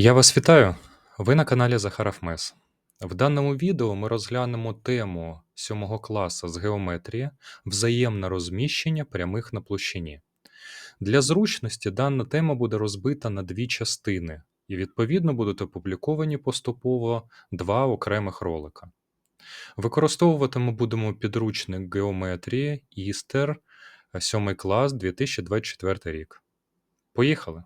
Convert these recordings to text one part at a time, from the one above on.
Я вас вітаю! Ви на каналі Захаров Мес. В даному відео ми розглянемо тему 7 класу з геометрії взаємне розміщення прямих на площині. Для зручності дана тема буде розбита на дві частини, і відповідно будуть опубліковані поступово два окремих ролика. Використовувати будемо підручник геометрії Істер 7 клас 2024 рік. Поїхали!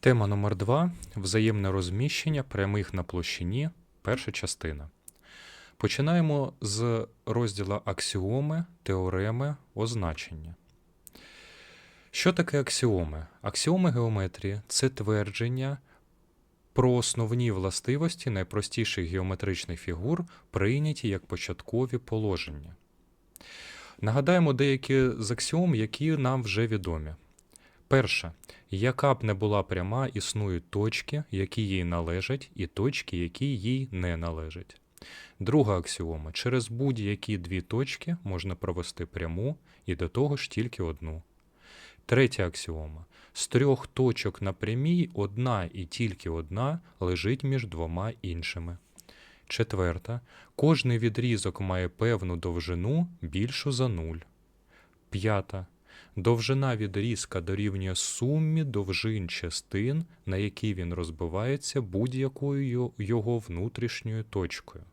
Тема номер 2 Взаємне розміщення прямих на площині. Перша частина. Починаємо з розділу аксіоми, теореми, означення. Що таке аксіоми? Аксіоми геометрії це твердження про основні властивості найпростіших геометричних фігур, прийняті як початкові положення. Нагадаємо деякі з аксіом, які нам вже відомі. Перше. Яка б не була пряма, існують точки, які їй належать, і точки, які їй не належать. Друга аксіома. Через будь-які дві точки можна провести пряму і до того ж тільки одну. Третя аксіома. З трьох точок на прямій одна і тільки одна лежить між двома іншими. Четверта. Кожний відрізок має певну довжину більшу за нуль. П'ята. Довжина відрізка дорівнює сумі довжин частин, на які він розбивається будь-якою його внутрішньою точкою.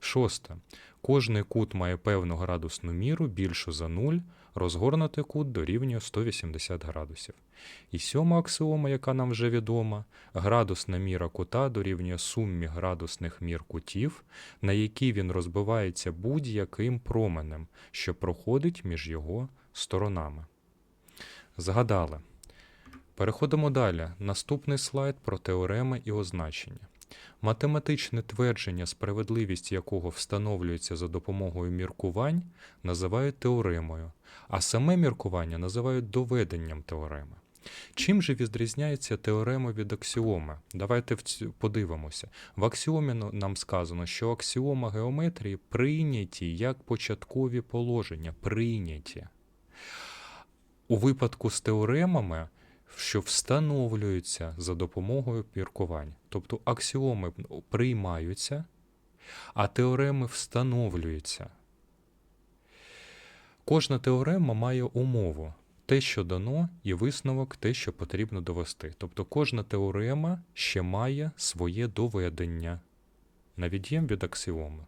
Шосте. Кожний кут має певну градусну міру більшу за 0, розгорнутий кут дорівнює 180 градусів. І сьома аксіома, яка нам вже відома, градусна міра кута дорівнює сумі градусних мір кутів, на які він розбивається будь-яким променем, що проходить між його сторонами. Згадали. Переходимо далі. Наступний слайд про теореми і означення. Математичне твердження, справедливість якого встановлюється за допомогою міркувань, називають теоремою, а саме міркування називають доведенням теореми. Чим же відрізняється теорема від аксіоми? Давайте подивимося. В аксіомі нам сказано, що аксіома геометрії прийняті як початкові положення. Прийняті. У випадку з теоремами, що встановлюються за допомогою міркувань. Тобто аксіоми приймаються, а теореми встановлюються. Кожна теорема має умову. Те, що дано, і висновок, те, що потрібно довести. Тобто кожна теорема ще має своє доведення на від'єм від аксіоми.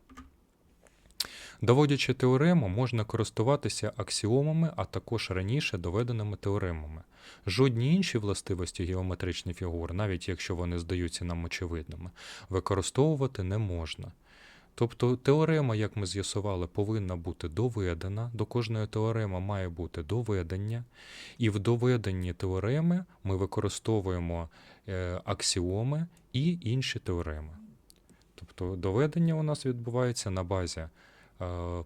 Доводячи теорему, можна користуватися аксіомами, а також раніше доведеними теоремами. Жодні інші властивості геометричних фігур, навіть якщо вони здаються нам очевидними, використовувати не можна. Тобто теорема, як ми з'ясували, повинна бути доведена, до кожної теореми має бути доведення, і в доведенні теореми ми використовуємо е, аксіоми і інші теореми. Тобто доведення у нас відбувається на базі е,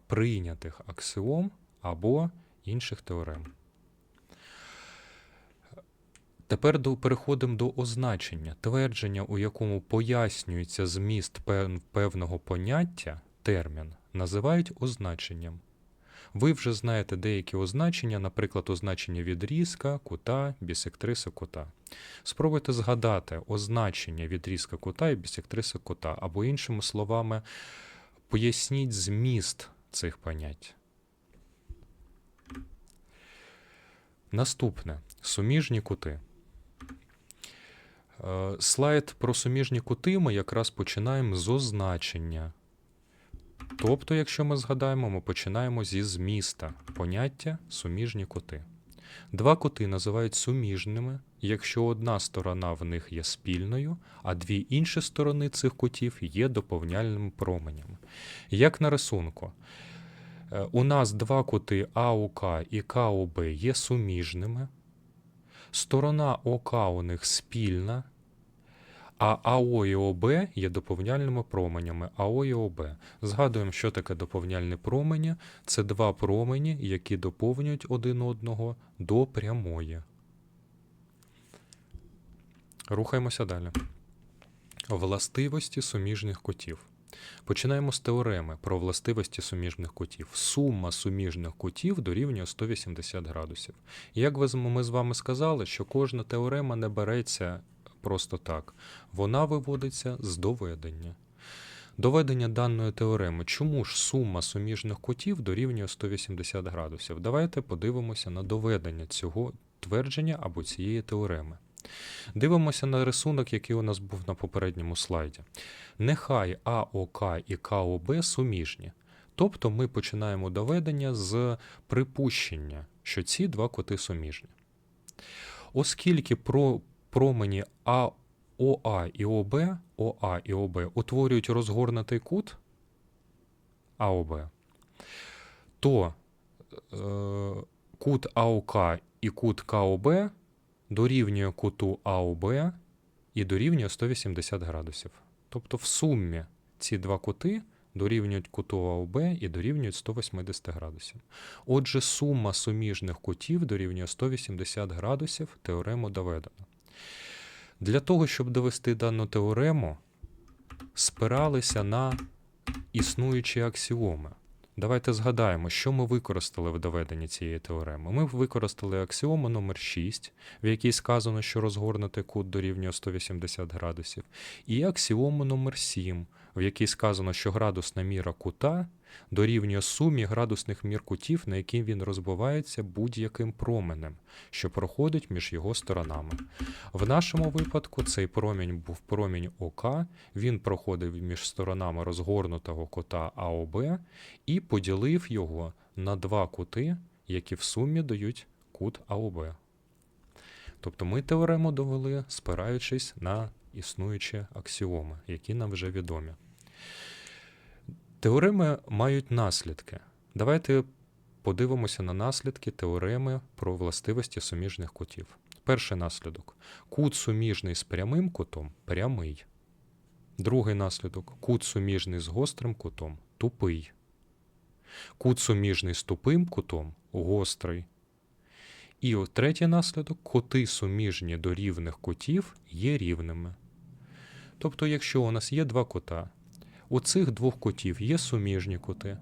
прийнятих аксіом або інших теорем. Тепер переходимо до означення. Твердження, у якому пояснюється зміст певного поняття, термін, називають означенням. Ви вже знаєте деякі означення, наприклад, означення відрізка, кута, бісектриси кута. Спробуйте згадати означення відрізка кута і бісектриси кута, або, іншими словами, поясніть зміст цих понять. Наступне суміжні кути. Е, слайд про суміжні кути ми якраз починаємо з означення. Тобто, якщо ми згадаємо, ми починаємо зі зміста поняття суміжні кути. Два кути називають суміжними, якщо одна сторона в них є спільною, а дві інші сторони цих кутів є доповняльними променями. Як на рисунку, е, у нас два кути АУК і КОБ є суміжними. Сторона ОК у них спільна, а АО і ОБ є доповняльними променями. АО і ОБ. Згадуємо, що таке доповняльні промені. Це два промені, які доповнюють один одного до прямої. Рухаємося далі. Властивості суміжних котів. Починаємо з теореми про властивості суміжних кутів. Сума суміжних кутів дорівнює 180 градусів. Як ми з вами сказали, що кожна теорема не береться просто так. Вона виводиться з доведення. Доведення даної теореми. Чому ж сума суміжних кутів дорівнює 180 градусів? Давайте подивимося на доведення цього твердження або цієї теореми. Дивимося на рисунок, який у нас був на попередньому слайді. Нехай АОК і КОБ суміжні. Тобто ми починаємо доведення з припущення, що ці два коти суміжні. Оскільки про промені АОА і ОБ, ОА і ОБ утворюють розгорнутий кут АОБ, то е, кут АОК і кут КОБ дорівнює куту АОБ і дорівнює 180 градусів. Тобто в сумі ці два кути дорівнюють куту АОБ і дорівнюють 180 градусів. Отже, сума суміжних кутів дорівнює 180 градусів, теорему доведено. Для того, щоб довести дану теорему, спиралися на існуючі аксіоми. Давайте згадаємо, що ми використали в доведенні цієї теореми. Ми використали аксіому номер 6, в якій сказано, що розгорнутий кут дорівнює 180 градусів, і аксіому номер 7, в якій сказано, що градусна міра кута дорівнює сумі градусних мір кутів, на які він розбивається будь-яким променем, що проходить між його сторонами. В нашому випадку цей промінь був промінь ОК, він проходив між сторонами розгорнутого кота АОБ і поділив його на два кути, які в сумі дають кут АОБ. Тобто ми теорему довели, спираючись на існуючі аксіоми, які нам вже відомі. Теореми мають наслідки. Давайте подивимося на наслідки теореми про властивості суміжних кутів. Перший наслідок. Кут суміжний з прямим кутом прямий. Другий наслідок. Кут суміжний з гострим кутом тупий. Кут суміжний з тупим кутом гострий. І от третій наслідок кути суміжні до рівних кутів є рівними. Тобто, якщо у нас є два кута, у цих двох кутів є суміжні кути.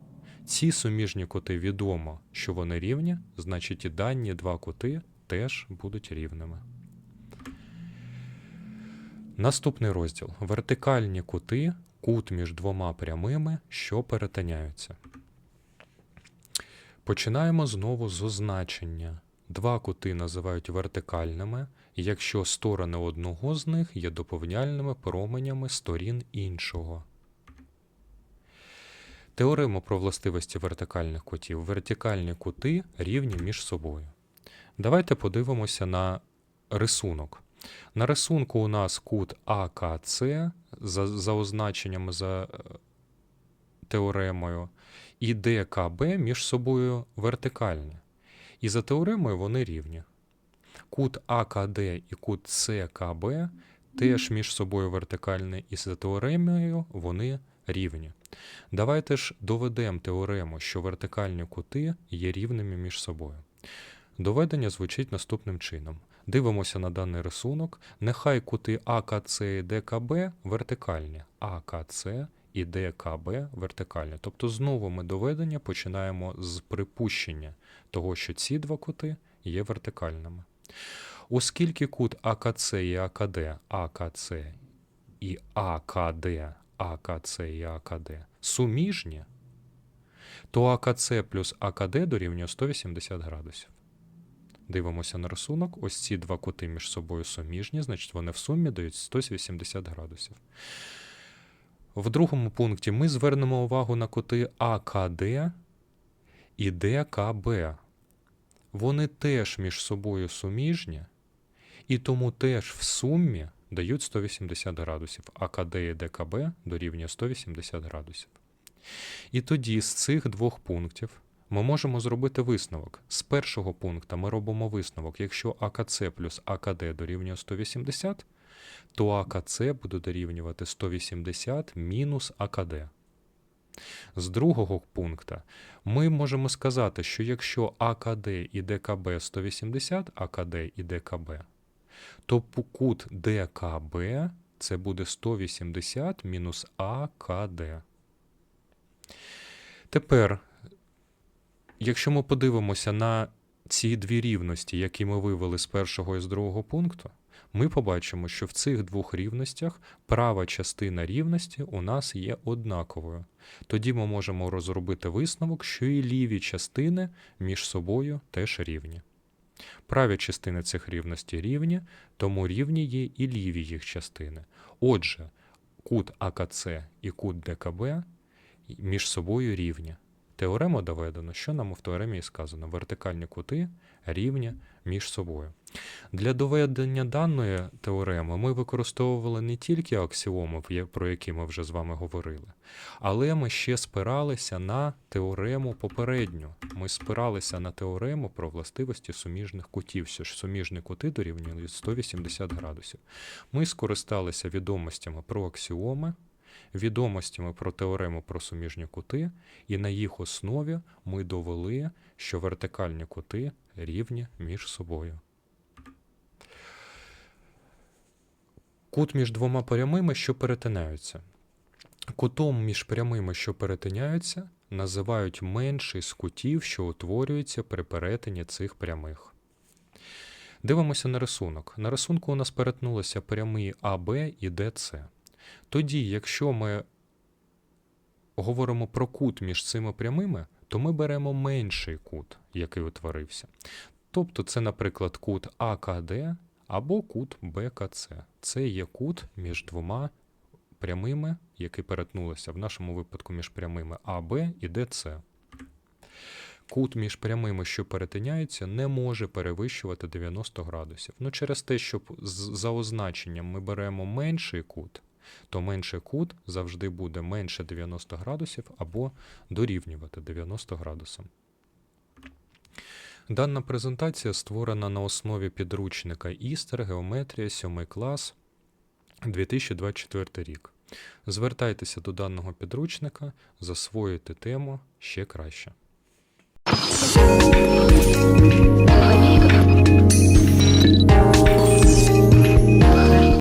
Ці суміжні кути відомо, що вони рівні, значить і дані два кути теж будуть рівними. Наступний розділ. Вертикальні кути, кут між двома прямими, що перетиняються. Починаємо знову з означення. Два кути називають вертикальними, якщо сторони одного з них є доповняльними променями сторін іншого. Теорема про властивості вертикальних кутів. Вертикальні кути рівні між собою. Давайте подивимося на рисунок. На рисунку у нас кут АКЦ за, за означеннями за е, теоремою, і ДКБ між собою вертикальні. І за теоремою вони рівні. Кут АКД і кут СКБ теж між собою вертикальні, і за теоремою вони рівні. Давайте ж доведемо теорему, що вертикальні кути є рівними між собою. Доведення звучить наступним чином. Дивимося на даний рисунок. Нехай кути АКЦ і ДКБ вертикальні. АКЦ і ДКБ вертикальні. Тобто знову ми доведення починаємо з припущення того, що ці два кути є вертикальними. Оскільки кут АКЦ і АКД, АКЦ і АКД, АКЦ і АКД суміжні, то АКЦ плюс АКД дорівнює 180 градусів. Дивимося на рисунок. Ось ці два кути між собою суміжні, значить вони в сумі дають 180 градусів. В другому пункті ми звернемо увагу на кути АКД і ДКБ. Вони теж між собою суміжні, і тому теж в сумі дають 180 градусів. АКД і ДКБ дорівнює 180 градусів. І тоді з цих двох пунктів ми можемо зробити висновок. З першого пункту ми робимо висновок, якщо АКЦ плюс АКД дорівнює 180, то АКЦ буде дорівнювати 180 мінус АКД. З другого пункту ми можемо сказати, що якщо АКД і ДКБ 180, АКД і ДКБ, то кут ДКБ Це буде 180 мінус АКД. Тепер, якщо ми подивимося на ці дві рівності, які ми вивели з першого і з другого пункту, ми побачимо, що в цих двох рівностях права частина рівності у нас є однаковою. Тоді ми можемо розробити висновок, що і ліві частини між собою теж рівні. Праві частини цих рівностей рівні, тому рівні є і ліві їх частини. Отже, кут АКЦ і кут ДКБ між собою рівні. Теорему доведено, що нам в теоремі і сказано: вертикальні кути рівні між собою. Для доведення даної теореми ми використовували не тільки аксіоми, про які ми вже з вами говорили, але ми ще спиралися на теорему попередню. Ми спиралися на теорему про властивості суміжних кутів, що ж суміжні кути дорівнюють 180 градусів. Ми скористалися відомостями про аксіоми, відомостями про теорему про суміжні кути, і на їх основі ми довели, що вертикальні кути рівні між собою. Кут між двома прямими, що перетинаються. Кутом між прямими, що перетиняються, називають менший з кутів, що утворюється при перетині цих прямих. Дивимося на рисунок. На рисунку у нас перетнулися прямі АБ і ДЦ. Тоді, якщо ми говоримо про кут між цими прямими, то ми беремо менший кут, який утворився. Тобто це, наприклад, кут АКД або кут БКЦ. Це є кут між двома прямими, які перетнулися в нашому випадку між прямими АБ і ДЦ. Кут між прямими, що перетиняються, не може перевищувати 90 градусів. Ну, через те, що за означенням ми беремо менший кут, то менший кут завжди буде менше 90 градусів або дорівнювати 90 градусам. Дана презентація створена на основі підручника Істер Геометрія 7 клас 2024 рік. Звертайтеся до даного підручника, засвоїте тему ще краще.